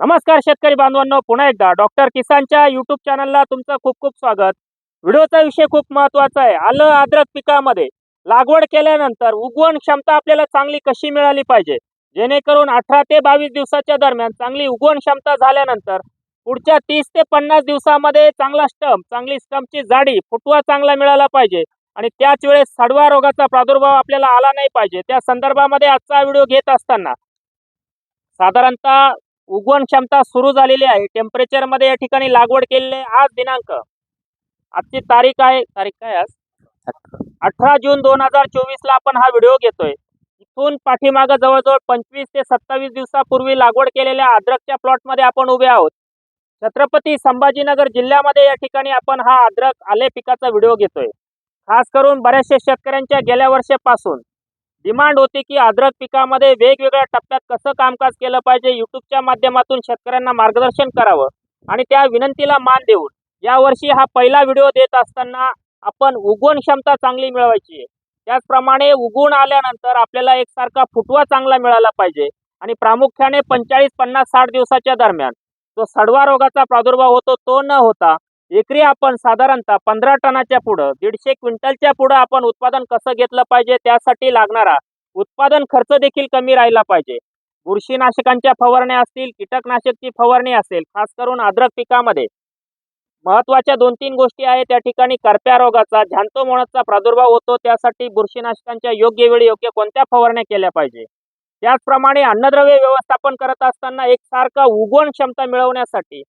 नमस्कार शेतकरी बांधवांनो पुन्हा एकदा डॉक्टर किसानच्या युट्यूब चॅनलला तुमचं खूप खूप स्वागत. व्हिडिओचा विषय खूप महत्त्वाचा आहे. आलं आद्रक पिकामध्ये. लागवड केल्यानंतर उगवण क्षमता आपल्याला चांगली कशी मिळाली पाहिजे? जेणेकरून अठरा ते बावीस दिवसाच्या दरम्यान चांगली उगवण क्षमता झाल्यानंतर पुढच्या तीस ते पन्नास दिवसामध्ये चांगला स्टंप चांगली स्टम्पची जाडी फुटवा चांगला मिळाला पाहिजे. आणि त्याच वेळेस सडवा रोगाचा प्रादुर्भाव आपल्याला आला नाही पाहिजे. त्या संदर्भामध्ये आजचा व्हिडिओ घेत असताना साधारणतः उगवण क्षमता सुरू झालेली आहे. टेम्परेचरमध्ये या ठिकाणी लागवड केलेली आहे. आज दिनांक आजची तारीख आहे तारीख काय आज? अठरा जून दोन हजार चोवीस ला आपण हा व्हिडिओ घेतोय. इथून पाठीमागं जवळजवळ पंचवीस ते सत्तावीस दिवसापूर्वी लागवड केलेल्या अद्रकच्या प्लॉटमध्ये आपण उभे आहोत. छत्रपती संभाजीनगर जिल्ह्यामध्ये या ठिकाणी आपण हा अद्रक आले पिकाचा व्हिडिओ घेतोय. खास करून बऱ्याचशा शेतकऱ्यांच्या गेल्या वर्षापासून. डिमांड होती की अद्रक पिकामध्ये वेगवेगळ्या टप्प्यात कसं कामकाज केलं पाहिजे युट्यूबच्या माध्यमातून शेतकऱ्यांना मार्गदर्शन करावं आणि त्या विनंतीला मान देऊन यावर्षी हा पहिला व्हिडिओ देत असताना आपण उगवण क्षमता चांगली मिळवायची आहे. त्याचप्रमाणे उगवून आल्यानंतर आपल्याला एकसारखा फुटवा चांगला मिळाला पाहिजे आणि प्रामुख्याने पंचेचाळीस पन्नास साठ दिवसाच्या दरम्यान जो सडवा रोगाचा प्रादुर्भाव होतो तो न होता एकरी आपण साधारणतः पंधरा टनाच्या पुढं दीडशे क्विंटलच्या पुढं आपण उत्पादन कसं घेतलं पाहिजे त्यासाठी लागणारा उत्पादन खर्च देखील कमी राहिला पाहिजे. बुरशीनाशकांच्या फवारण्या असतील कीटकनाशकची फवारणी असेल खास करून अद्रक पिकामध्ये. महत्त्वाच्या दोन तीन गोष्टी आहेत त्या ठिकाणी करप्या रोगाचा झांतोमोणाचा प्रादुर्भाव होतो त्यासाठी बुरशीनाशकांच्या योग्य वेळी योग्य कोणत्या फवारण्या केल्या पाहिजे? त्याचप्रमाणे अन्नद्रव्य व्यवस्थापन करत असताना एकसारखा उगवण क्षमता मिळवण्यासाठी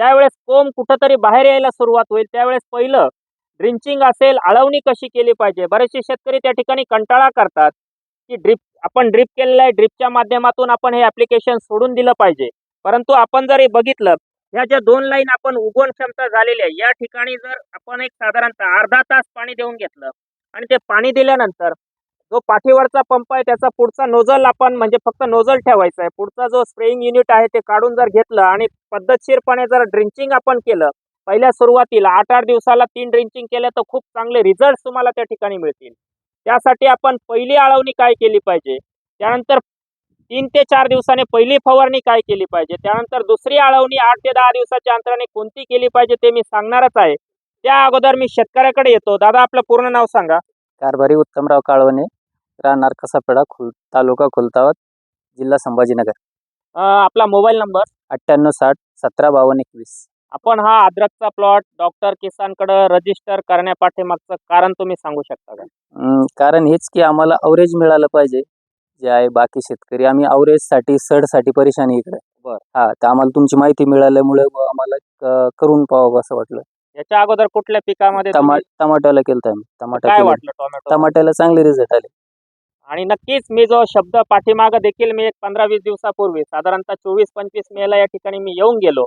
ज्यावेळेस कोंब कुठंतरी बाहेर यायला सुरुवात होईल त्यावेळेस पहिलं ड्रिंचिंग असेल आळवणी कशी केली पाहिजे? बरेचसे शेतकरी त्या ठिकाणी कंटाळा करतात की ड्रिप आपण ड्रिप केलेलं आहे ड्रिपच्या माध्यमातून आपण हे ऍप्लिकेशन सोडून दिलं पाहिजे. परंतु आपण जर हे बघितलं ह्या ज्या दोन लाईन आपण उगवण क्षमता झालेली आहे या ठिकाणी जर आपण एक साधारणतः अर्धा तास पाणी देऊन घेतलं आणि ते पाणी दिल्यानंतर जो पाठीवरचा पंप आहे त्याचा पुढचा नोझल आपण म्हणजे फक्त नोझल ठेवायचा आहे. पुढचा जो स्प्रेइंग युनिट आहे ते काढून जर घेतलं आणि पद्धतशीरपणे जर ड्रिंचिंग आपण केलं पहिल्या सुरुवातीला आठ आठ दिवसाला तीन ड्रिंचिंग केलं तर खूप चांगले रिझल्ट तुम्हाला त्या ठिकाणी मिळतील. त्यासाठी आपण पहिली आळवणी काय केली पाहिजे? त्यानंतर तीन ते चार दिवसाने पहिली फवारणी काय केली पाहिजे? त्यानंतर दुसरी आळवणी आठ ते दहा दिवसाच्या अंतराने कोणती केली पाहिजे ते मी सांगणारच आहे. त्या अगोदर मी शेतकऱ्याकडे येतो. दादा आपलं पूर्ण नाव सांगा. कारभारी उत्तमराव काळवणे. राहणार कसापेडा खुल तालुका खुलतावत जिल्हा संभाजीनगर. अं, आपला मोबाईल नंबर? अठ्ठ्याण्णव साठ सतरा बावन्न एकवीस. आपण हा अद्रकचा प्लॉट डॉक्टर किसानकडे रजिस्टर करण्यापाठीमागचं कारण तुम्ही सांगू शकता का? अं, कारण हेच की आम्हाला अवरेज मिळालं पाहिजे. जे आहे बाकी शेतकरी आम्ही अवरेजसाठी सडसाठी परेशानी इकडे. बर. हा तर आम्हाला तुमची माहिती मिळाल्यामुळे आम्हाला क- करून पाहावं असं वाटलं. याच्या अगोदर कुठल्या पिकामध्ये टमा तुम्ही- टमाट्याला केलं आम्ही. टमाटा काय केलं. वाटलं टोमॅटो टमाट्याला चांगले रिझल्ट आले. आणि नक्कीच मी जो शब्द पाठीमागं देखील मी एक पंधरा वीस दिवसापूर्वी साधारणतः चोवीस पंचवीस मेला या ठिकाणी मी येऊन गेलो.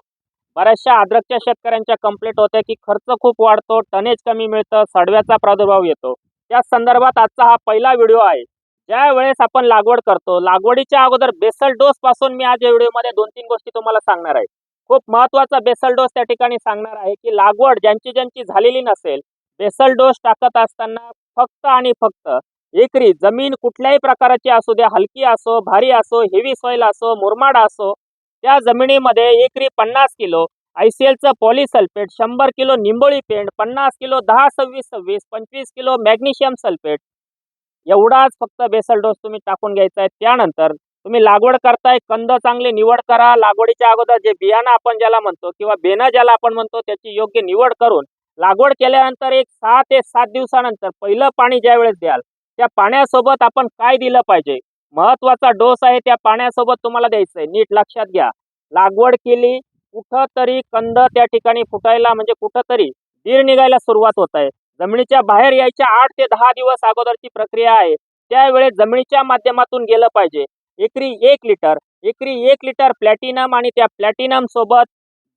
बऱ्याचशा आद्रकच्या शेतकऱ्यांच्या कंप्लेंट होत्या की खर्च खूप वाढतो टनेज कमी मिळतं सडव्याचा प्रादुर्भाव येतो. त्या संदर्भात आजचा हा पहिला व्हिडिओ आहे. ज्या वेळेस आपण लागवड करतो लागवडीच्या अगोदर बेसल डोस पासून मी आज या व्हिडिओमध्ये दोन तीन गोष्टी तुम्हाला सांगणार आहे. खूप महत्त्वाचा बेसल डोस त्या ठिकाणी सांगणार आहे की लागवड ज्यांची ज्यांची झालेली नसेल बेसल डोस टाकत असताना फक्त आणि फक्त एकरी जमीन कुठल्याही प्रकारची असू द्या हलकी असो भारी असो हेवी सॉईल असो मुरमाड असो त्या जमिनीमध्ये एकरी पन्नास किलो आयसीएलचं पॉलिसल्फेट शंभर किलो निंबोळी पेंट पन्नास किलो दहा सव्वीस सव्वीस पंचवीस किलो मॅग्नेशियम सल्फेट एवढाच फक्त बेसल डोस तुम्ही टाकून घ्यायचा आहे त्यानंतर तुम्ही लागवड करताय कंद चांगली निवड करा. लागवडीच्या अगोदर जे बियाणं आपण ज्याला म्हणतो किंवा बेनं ज्याला आपण म्हणतो त्याची योग्य निवड करून लागवड केल्यानंतर एक सहा ते सात दिवसानंतर पहिलं पाणी ज्या वेळेस द्याल त्या पाण्यासोबत आपण काय दिलं पाहिजे? महत्त्वाचा डोस आहे त्या पाण्यासोबत तुम्हाला द्यायचं आहे. नीट लक्षात घ्या. लागवड केली कुठं तरी कंद त्या ठिकाणी फुटायला म्हणजे कुठं तरी दीर निघायला सुरुवात होत आहे. जमिनीच्या बाहेर यायच्या आठ ते दहा दिवस अगोदरची प्रक्रिया आहे. त्यावेळेस जमिनीच्या माध्यमातून गेलं पाहिजे. एकरी एक लिटर एकरी एक लिटर प्लॅटिनम आणि त्या प्लॅटिनम सोबत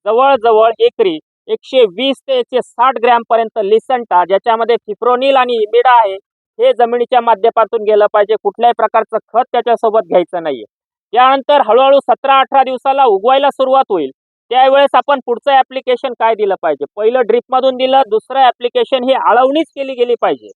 जवळजवळ एकरी एकशे वीस ते एकशे साठ ग्रॅम पर्यंत लिसंटा ज्याच्यामध्ये फिप्रोनिल आणि इमिडा आहे. हे जमिनीच्या माध्यमातून गेलं पाहिजे. कुठल्याही प्रकारचं खत त्याच्यासोबत घ्यायचं नाहीये. त्यानंतर हळूहळू सतरा अठरा दिवसाला उगवायला सुरुवात होईल. त्यावेळेस आपण पुढचं ऍप्लिकेशन काय दिलं पाहिजे? पहिलं ड्रिपमधून दिलं दुसरं ऍप्लिकेशन ही आळवणीच केली गेली पाहिजे.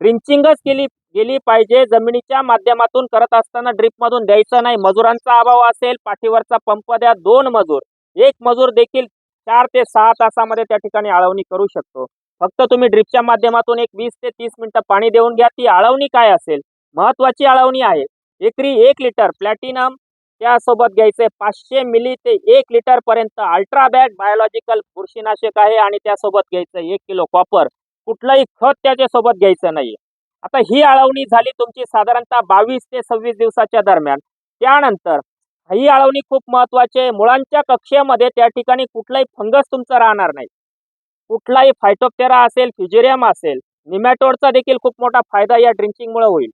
ड्रिंचिंगच केली गेली पाहिजे. जमिनीच्या माध्यमातून करत असताना ड्रीप मधून द्यायचं नाही. मजुरांचा अभाव असेल पाठीवरचा पंप द्या दोन मजूर. एक मजूर देखील चार ते सहा तासामध्ये त्या ठिकाणी आळवणी करू शकतो. फक्त तुम्ही ड्रिपच्या माध्यमातून एक वीस ते तीस मिनिटं पाणी देऊन घ्या. ती आळवणी काय असेल? महत्वाची आळवणी आहे. एकरी एक लिटर प्लॅटिनम त्यासोबत घ्यायचे पाचशे मिली ते एक लिटर पर्यंत अल्ट्राबॅट बायोलॉजिकल बुरशीनाशक आहे आणि त्यासोबत घ्यायचं एक किलो कॉपर कुठलंही खत त्याच्यासोबत घ्यायचं नाही आता ही आळवणी झाली तुमची साधारणतः बावीस ते सव्वीस दिवसाच्या दरम्यान. त्यानंतर ही आळवणी खूप महत्वाची आहे. मुळांच्या कक्षेमध्ये त्या ठिकाणी कुठलाही फंगस तुमचं राहणार नाही. कुठलाही फायटोप्टेरा असेल फ्युजेरियम असेल निमॅटोडचा देखील खूप मोठा फायदा या ड्रिंचिंगमुळे होईल.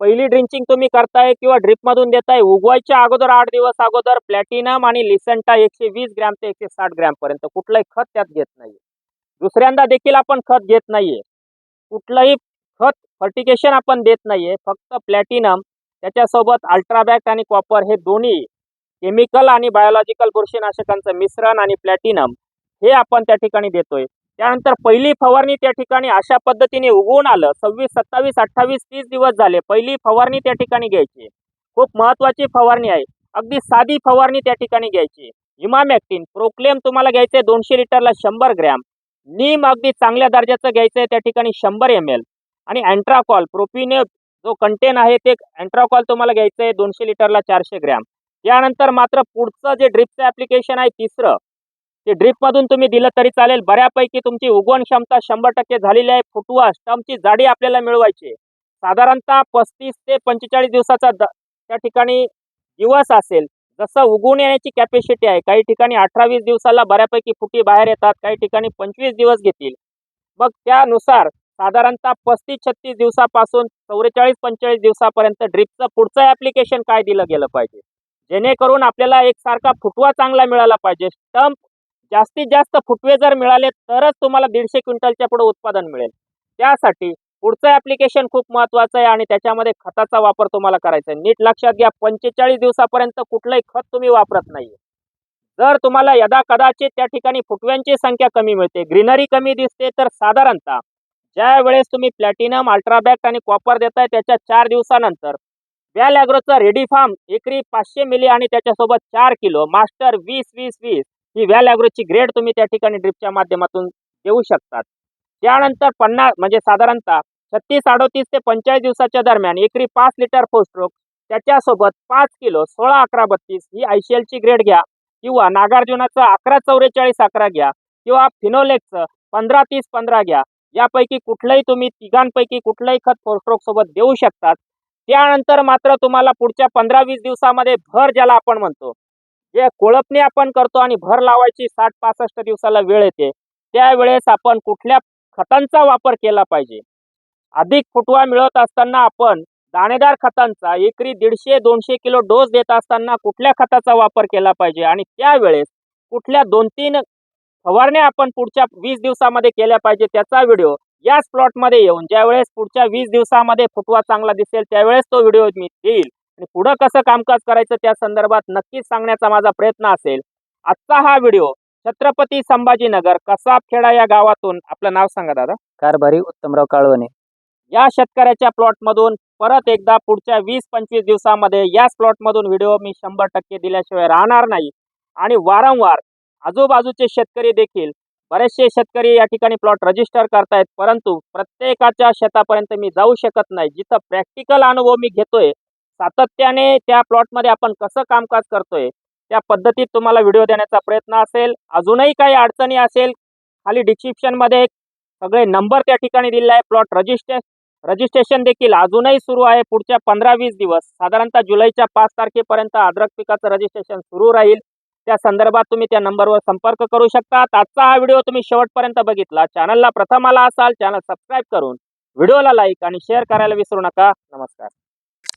पहिली ड्रिंचिंग तुम्ही करताय किंवा ड्रिपमधून देताय उगवायच्या अगोदर आठ दिवस अगोदर प्लॅटिनम आणि लिसंटा एकशे वीस ग्रॅम ते एकशे साठ ग्रॅमपर्यंत कुठलंही खत त्यात घेत नाहीये. दुसऱ्यांदा देखील आपण खत घेत नाहीये. कुठलंही खत फर्टिकेशन आपण देत नाहीये फक्त प्लॅटिनम त्याच्यासोबत अल्ट्राबॅक आणि कॉपर हे दोन्ही केमिकल आणि बायोलॉजिकल बुरशीनाशकांचं मिश्रण आणि प्लॅटिनम हे आपण त्या ठिकाणी देतोय. त्यानंतर पहिली फवारणी त्या ठिकाणी अशा पद्धतीने उगवून आलं सव्वीस सत्तावीस अठ्ठावीस तीस दिवस झाले. पहिली फवारणी त्या ठिकाणी घ्यायची. खूप महत्वाची फवारणी आहे. अगदी साधी फवारणी त्या ठिकाणी घ्यायची. इमामॅक्टिन प्रोक्लेम तुम्हाला घ्यायचंय दोनशे लिटरला शंभर ग्रॅम. नीम अगदी चांगल्या दर्जाचं घ्यायचंय त्या ठिकाणी शंभर एम एल आणि अँट्राकॉल प्रोपिने जो कंटेन आहे ते अँट्राकॉल तुम्हाला घ्यायचं आहे दोनशे लिटरला चारशे ग्रॅम. त्यानंतर मात्र पुढचं जे ड्रिपचं ॲप्लिकेशन आहे तिसरं. ते ड्रीपमधून तुम्ही दिलं तरी चालेल. बऱ्यापैकी तुमची उगवण क्षमता शंभर टक्के झालेली आहे. फुटवा स्टमची जाडी आपल्याला मिळवायची आहे. साधारणतः पस्तीस ते पंचेचाळीस दिवसाचा द त्या ठिकाणी दिवस असेल. जसं उगवून येण्याची कॅपॅसिटी आहे काही ठिकाणी अठरा वीस दिवसाला बऱ्यापैकी फुटी बाहेर येतात काही ठिकाणी पंचवीस दिवस घेतील. मग त्यानुसार साधारणतः पस्तीस छत्तीस दिवसापासून चौवेचाळीस पंचेचाळीस दिवसापर्यंत ड्रिपचं पुढचं ॲप्लिकेशन काय दिलं गेलं पाहिजे? जेणेकरून आपल्याला एकसारखा फुटवा चांगला मिळाला पाहिजे. स्टंप जास्तीत जास्त फुटवे जर मिळाले तरच तुम्हाला दीडशे क्विंटलच्या पुढे उत्पादन मिळेल. त्यासाठी पुढचं ॲप्लिकेशन खूप महत्वाचं आहे आणि त्याच्यामध्ये खताचा वापर तुम्हाला करायचा आहे. नीट लक्षात घ्या पंचेचाळीस दिवसापर्यंत कुठलंही खत तुम्ही वापरत नाही जर तुम्हाला यदा कदाचित त्या ठिकाणी फुटव्यांची संख्या कमी मिळते ग्रीनरी कमी दिसते तर साधारणतः ज्या वेळेस तुम्ही प्लॅटिनम अल्ट्राबॅक्ट आणि कॉपर देताय त्याच्या चार दिवसानंतर व्याल ॲग्रोचा रेडी फार्म एकरी पाचशे मिली आणि त्याच्यासोबत चार किलो मास्टर वीस वीस वीस ही व्हॅल ॲग्रोची ग्रेड तुम्ही त्या ठिकाणी ड्रिपच्या माध्यमातून देऊ शकतात. त्यानंतर पन्नास म्हणजे साधारणतः छत्तीस अडोतीस ते पंचेचाळीस दिवसाच्या दरम्यान एकरी पाच लिटर फोस्ट्रोक त्याच्यासोबत पाच किलो सोळा अकरा बत्तीस ही आय सी एलची ग्रेड घ्या किंवा नागार्जुनाचं अकरा चौवेचाळीस अकरा घ्या किंवा फिनोलेक्सचं पंधरा तीस पंधरा घ्या. यापैकी कुठलंही तुम्ही तिघांपैकी कुठलंही खत फोरस्ट्रोक सोबत देऊ शकतात. त्यानंतर मात्र तुम्हाला पुढच्या पंधरा वीस दिवसामध्ये भर ज्याला आपण म्हणतो जे कोळपणी आपण करतो आणि भर लावायची साठ पासष्ट दिवसाला वेळ येते. त्यावेळेस आपण कुठल्या खतांचा वापर केला पाहिजे? अधिक फुटवा मिळत असताना आपण दाणेदार खतांचा एकरी दीडशे दोनशे किलो डोस देत असताना कुठल्या खताचा वापर केला पाहिजे? आणि त्यावेळेस कुठल्या दोन तीन फवारण्या आपण पुढच्या वीस दिवसामध्ये केल्या पाहिजे त्याचा व्हिडिओ याच प्लॉटमध्ये येऊन ज्यावेळेस पुढच्या वीस दिवसामध्ये फुटवा चांगला दिसेल त्यावेळेस तो व्हिडिओ मी देईल. आणि पुढं कसं कामकाज करायचं त्या संदर्भात नक्कीच सांगण्याचा माझा प्रयत्न असेल. आजचा हा व्हिडिओ छत्रपती संभाजीनगर कसाबखेडा या गावातून आपलं नाव सांगा दादा. कारभारी उत्तमराव काळवणे. या शेतकऱ्याच्या प्लॉटमधून परत एकदा पुढच्या वीस पंचवीस दिवसामध्ये याच प्लॉटमधून व्हिडिओ मी शंभर टक्के दिल्याशिवाय राहणार नाही. आणि वारंवार आजूबाजूचे शेतकरी देखील बरेचसे शेतकरी या ठिकाणी प्लॉट रजिस्टर करतायत परंतु प्रत्येकाच्या शेतापर्यंत मी जाऊ शकत नाही. जिथं प्रॅक्टिकल अनुभव मी घेतोय सातत्याने त्या प्लॉटमध्ये आपण कसं कामकाज करतोय त्या पद्धतीत तुम्हाला व्हिडिओ देण्याचा प्रयत्न असेल. अजूनही काही अडचणी असेल खाली डिस्क्रिप्शनमध्ये सगळे नंबर त्या ठिकाणी दिले आहे प्लॉट रजिस्ट्रे रजिस्ट्रेशन देखील अजूनही सुरू आहे. पुढच्या पंधरा वीस दिवस साधारणतः जुलैच्या पाच तारखेपर्यंत अद्रक पिकाचं रजिस्ट्रेशन सुरू राहील. त्या संदर्भात तुम्ही त्या नंबरवर संपर्क करू शकता. आजचा हा व्हिडिओ तुम्ही शेवटपर्यंत बघितला. चॅनलला प्रथम आला असाल चॅनल सबस्क्राईब करून व्हिडिओला लाईक आणि शेअर करायला विसरू नका. नमस्कार.